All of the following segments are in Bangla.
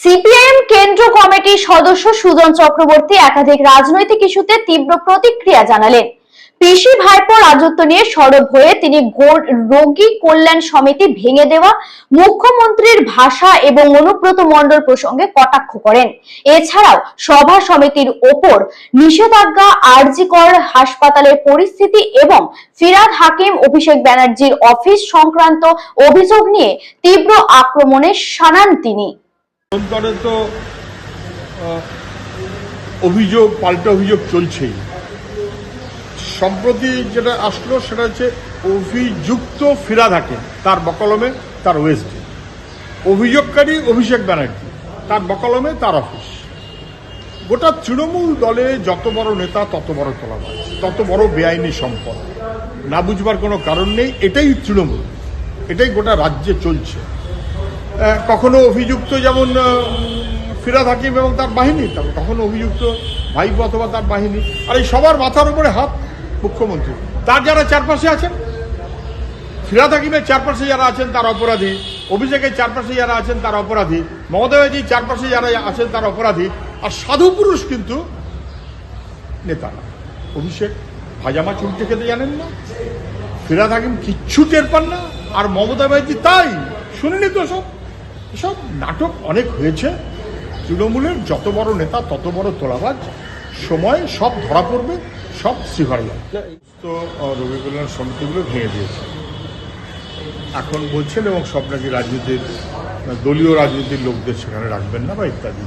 সিপিআইএম কেন্দ্র কমিটির সদস্য সুজন চক্রবর্তী একাধিক রাজনৈতিক ইস্যুতে তীব্র প্রতিক্রিয়া জানালেন। পিসি ভাইপো রাজত্ব নিয়ে সরব হয়ে তিনি রোগী কল্যাণ সমিতি ভেঙে দেওয়া, মুখ্যমন্ত্রীর ভাষা এবং অনুব্রত মণ্ডল প্রসঙ্গে কটাক্ষ করেন। এছাড়াও সভা সমিতির ওপর নিষেধাজ্ঞা আরজিকর হাসপাতালের পরিস্থিতি এবং ফিরাদ হাকিম, অভিষেক ব্যানার্জির অফিস সংক্রান্ত অভিযোগ নিয়ে তীব্র আক্রমণে শানান তিনি। অন্তরে তো অভিযোগ, পাল্টা অভিযোগ চলছেই। সম্প্রতি যেটা আসলো সেটা হচ্ছে অভিযুক্ত ফিরা থাকে তার বকলমে তার ওয়েস্টে। অভিযোগকারী অভিষেক ব্যানার্জি, তার বকলমে তার অফিস। গোটা তৃণমূল দলে যত বড় নেতা, তত বড় তোলাবাজ, তত বড় বেআইনি সম্পদ। না বুঝবার কোনো কারণ নেই, এটাই তৃণমূল। এটাই গোটা রাজ্যে চলছে। কখনো অভিযুক্ত যেমন ফিরাদ হাকিম এবং তার বাহিনী তারপর কখনো অভিযুক্ত ভাইপো অথবা তার বাহিনী। আর এই সবার মাথার উপরে হাত মুখ্যমন্ত্রী। তার যারা চারপাশে আছেন, ফিরাদ হাকিমের চারপাশে যারা আছেন, তার অপরাধী। অভিষেকের চারপাশে যারা আছেন, তার অপরাধী। মমতা ব্যানার্জির চারপাশে যারা আছেন, তার অপরাধী। আর সাধু পুরুষ কিন্তু নেতারা অভিষেক ভাজামা চুলটে খেতে জানেন না। ফিরাদ হাকিম কিচ্ছু টের পান না। আর মমতা ব্যানার্জি তাই। শুনিনি তো সব। সব নাটক অনেক হয়েছে। তৃণমূলের যত বড় নেতা, তত বড় তোলাবাজ, সময় সব ধরা পড়বে, সব যাবে তো রবি কল্যাণ সমিতিগুলো ভেঙে দিয়েছে। এখন বলছেন এবং সব নাকি রাজনীতির দলীয় রাজনীতির লোকদের সেখানে রাখবেন না বা ইত্যাদি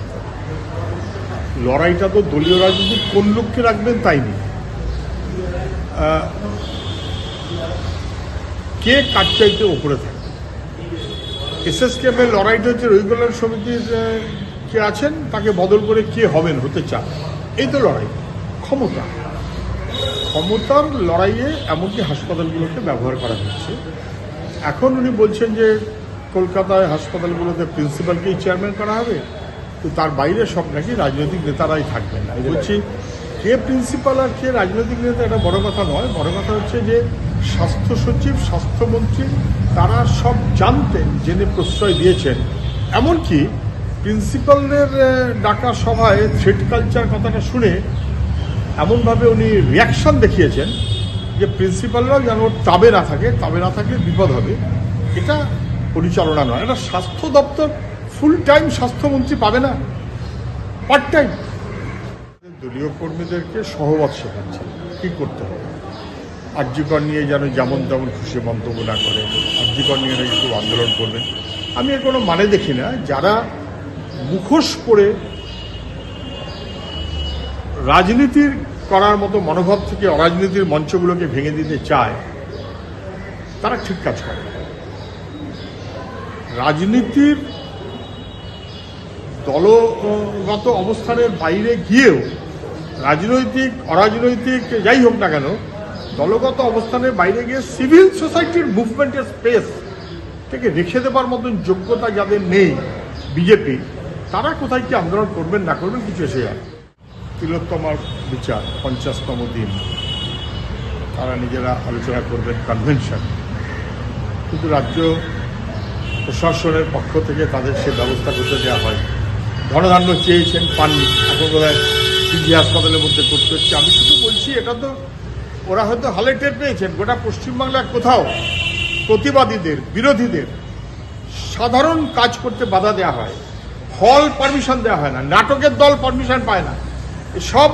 লড়াইটা তো দলীয় রাজনীতির কোন লোককে রাখবেন তাই নেই। কে কাজ চাইতে ওপরে থাকে? এসএসকেএম এর লড়াইটা হচ্ছে রবিকল্যাণ সমিতির কে আছেন, তাকে বদল করে কে হবেন, হতে চান। এই তো লড়াই। ক্ষমতা। ক্ষমতার লড়াইয়ে এমনকি হাসপাতালগুলোকে ব্যবহার করা হচ্ছে। এখন উনি বলছেন যে, কলকাতায় হাসপাতালগুলোতে প্রিন্সিপালকেই চেয়ারম্যান করা হবে, তো তার বাইরে সব নাকি রাজনৈতিক নেতারাই থাকবেন। না বলছি, কে প্রিন্সিপাল আর কে রাজনৈতিক নেতা, এটা বড় কথা নয়। বড় কথা হচ্ছে যে স্বাস্থ্য সচিব স্বাস্থ্যমন্ত্রী তারা সব জানতেন জেনে প্রশ্রয় দিয়েছেন। এমনকি প্রিন্সিপালদের আহ, ডাকা সভায় থ্রেড কালচার কথাটা শুনে এমনভাবে উনি রিয়াকশন দেখিয়েছেন যে প্রিন্সিপালরাও যেন ওর তাবে না থাকে তাবে না থাকলে বিপদ হবে। এটা পরিচালনা নয় এটা স্বাস্থ্য দপ্তর ফুল টাইম স্বাস্থ্যমন্ত্রী পাবে না। পার্ট টাইম দলীয় কর্মীদেরকে সহবত শেখাচ্ছে। কী করতে হবে? আর্যিকর নিয়ে যেন যেমন তেমন খুশি মন্তব্য না করে আর্যিকর নিয়ে নাকি খুব আন্দোলন করবেন আমি এর কোনো মানে দেখি না, যারা মুখোশ করে রাজনীতির করার মতো মনোভাব থেকে অরাজনীতির মঞ্চগুলোকে ভেঙে দিতে চায়, তারা ঠিক কাজ করে। রাজনীতির দলগত অবস্থানের বাইরে গিয়েও রাজনৈতিক, অরাজনৈতিক, যাই হোক না কেন দলগত অবস্থানের বাইরে গিয়ে সিভিল সোসাইটির মুভমেন্টের স্পেস থেকে রেখে দেবার মতন যোগ্যতা যাদের নেই বিজেপি, তারা কোথায় কি আন্দোলন করবেন, না করবেন, কিছু এসে যায়। তিলোত্তমার বিচার, পঞ্চাশতম দিন। তারা নিজেরা আলোচনা করবেন কনভেনশন কিন্তু রাজ্য প্রশাসনের পক্ষ থেকে তাদের সে ব্যবস্থা করতে দেওয়া হয়। ধনধান্য চেয়েছেন পাননি। এখন বোধ হয় পিজি হাসপাতালের মধ্যে করতে হচ্ছে। আমি শুধু বলছি, এটা তো ওরা হয়তো হালে টের পেয়েছেন, গোটা পশ্চিমবাংলার কোথাও প্রতিবাদীদের, বিরোধীদের সাধারণ কাজ করতে বাধা দেওয়া হয়, হল পারমিশন দেওয়া হয় না, নাটকের দল পারমিশন পায় না, সব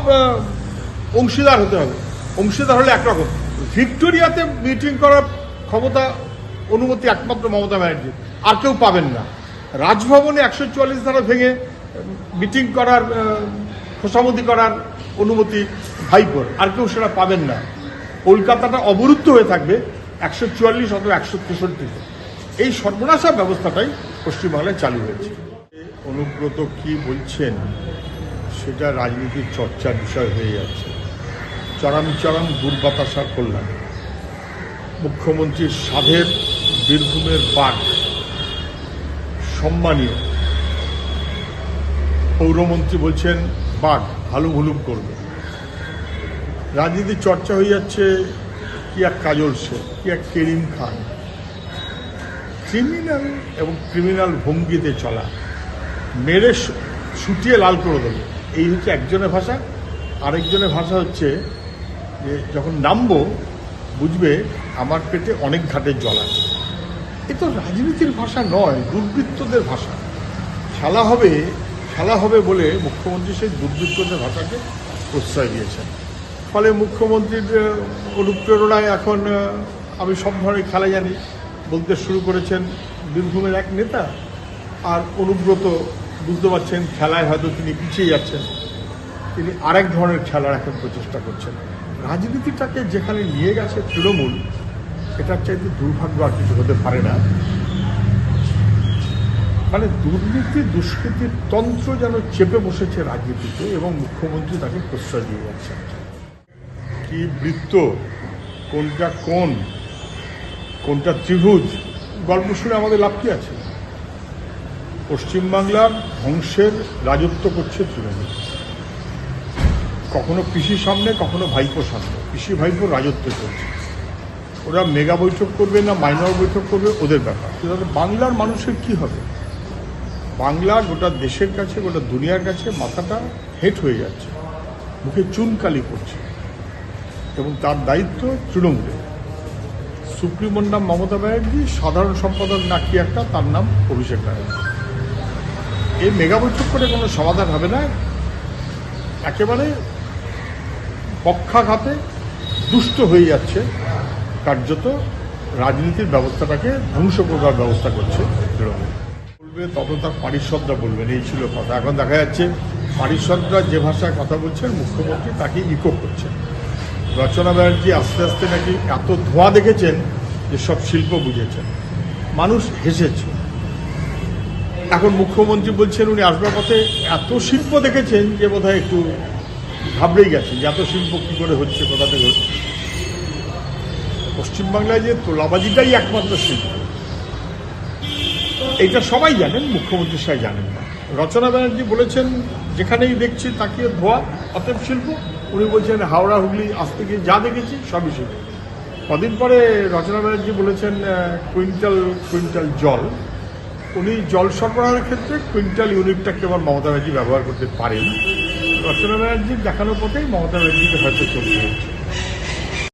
অংশীদার হতে হবে। অংশীদার হলে একরকম। ভিক্টোরিয়াতে মিটিং করার ক্ষমতা, অনুমতি একমাত্র মমতা ব্যানার্জি। আর কেউ পাবেন না। রাজভবনে একশো চুয়াল্লিশ ধারা ভেঙে মিটিং করার খোসামতি করার অনুমতি ভাইপোর। আর কেউ সেটা পাবেন না। কলকাতাটা অবরুদ্ধ হয়ে থাকবে একশো চুয়াল্লিশ অথবা একশো তেষট্টিতে এই সর্বনাশা ব্যবস্থাটাই পশ্চিমবাংলায় চালু হয়েছে। অনুব্রত কি বলছেন? সেটা রাজনীতির চর্চার বিষয় হয়ে যাচ্ছে। চরম চরম দুর্বাতাসা কল্যাণ। মুখ্যমন্ত্রীর সাধের বীরভূমের বাঘ। সম্মানীয়। পৌরমন্ত্রী বলছেন, বাঘ হুলুম করবে। রাজনীতির চর্চা হয়ে যাচ্ছে, কি এক কাজল সে, কি এক কেরিম খান। ক্রিমিনাল এবং ক্রিমিনাল ভঙ্গিতে চলা, মেরে শুটিয়ে লাল করে দেবে। এই হচ্ছে একজনের ভাষা। আরেকজনের ভাষা হচ্ছে যে যখন নামবো, বুঝবে আমার পেটে অনেক ঘাটের জল আছে। এ তো রাজনীতির ভাষা নয়, দুর্বৃত্তদের ভাষা। খেলা হবে খেলা হবে বলে মুখ্যমন্ত্রী সেই দুর্বৃত্তদের ভাষাকে প্রশ্রয় দিয়েছেন। ফলে মুখ্যমন্ত্রীর অনুপ্রেরণায় এখন আমি সব ধরনের খেলা জানি। বলতে শুরু করেছেন বীরভূমের এক নেতা, আর অনুব্রত বুঝতে পারছেন খেলায় হয়তো তিনি পিছিয়ে যাচ্ছেন। তিনি আরেক ধরনের খেলার এখন প্রচেষ্টা করছেন। রাজনীতিটাকে যেখানে নিয়ে গেছে তৃণমূল এটার চাইতে দুর্ভাগ্য আর কিছু হতে পারে না। মানে দুর্নীতি, দুষ্কৃতির তন্ত্র যেন চেপে বসেছে রাজনীতিতে, এবং মুখ্যমন্ত্রী তাকে প্রশ্রয় দিয়ে যাচ্ছেন। কি বৃত্ত? কোনটা কোন? কোনটা ত্রিভুজ? গল্প শুনে আমাদের লাভ কি আছে? পশ্চিমবাংলার ধ্বংসের রাজত্ব করছে তৃণমূল। কখনো পিসির সামনে, কখনো ভাইপো সামনে। পিসি ভাইপোর রাজত্ব চলছে। ওরা মেগা বৈঠক করবে না মাইনর বৈঠক করবে, ওদের ব্যাপার। কিন্তু বাংলার মানুষের কি হবে? বাংলা গোটা দেশের কাছে, গোটা দুনিয়ার কাছে মাথাটা হেট হয়ে যাচ্ছে। মুখে চুনকালি পড়ছে। এবং তার দায়িত্ব তৃণমূলের। সুপ্রিমোর নাম মমতা ব্যানার্জি, সাধারণ সম্পাদক নাকি একটা, তার নাম অভিষেক ব্যানার্জি। এই মেগা বৈঠক করে কোনো সমাধান হবে না। একেবারে পক্ষাঘাতে দুষ্ট হয়ে যাচ্ছে কার্যত রাজনীতির ব্যবস্থাটাকে ধ্বংস করবার ব্যবস্থা করছে তৃণমূল। বলবে তত তার পারিষদরা বলবেন, এই ছিল কথা। এখন দেখা যাচ্ছে, পারিষদরা যে ভাষায় কথা বলছেন, মুখ্যমন্ত্রী তাকে ইকো করছেন। রচনা ব্যানার্জি আস্তে আস্তে নাকি এত ধোঁয়া দেখেছেন যে সব শিল্প বুঝেছেন। মানুষ হেসেছে। এখন মুখ্যমন্ত্রী বলছেন উনি আসবার পথে এত শিল্প দেখেছেন যে বোধহয় একটু ঘাবড়েই গেছেন যে এত শিল্প কী করে হচ্ছে, কোথা থেকে হচ্ছে। পশ্চিমবাংলায় যে তোলাবাজিটাই একমাত্র শিল্প। এটা সবাই জানেন, মুখ্যমন্ত্রী সাহেব জানেন না। রচনা ব্যানার্জি বলেছেন, যেখানেই দেখছি তাকিয়ে ধোয়া, অতএব শিল্প। উনি বলছেন, হাওড়া, হুগলি, আজ থেকে যা দেখেছি সবই সে কদিন পরে রচনা ব্যানার্জি বলেছেন কুইন্টাল কুইন্টাল জল। উনি জল সরবরাহের ক্ষেত্রে কুইন্টাল ইউনিটটা কেবল মমতা ব্যানার্জি ব্যবহার করতে পারেন। রচনা ব্যানার্জির দেখানোর পথেই মমতা ব্যানার্জিকে হয়তো চলতে হচ্ছে।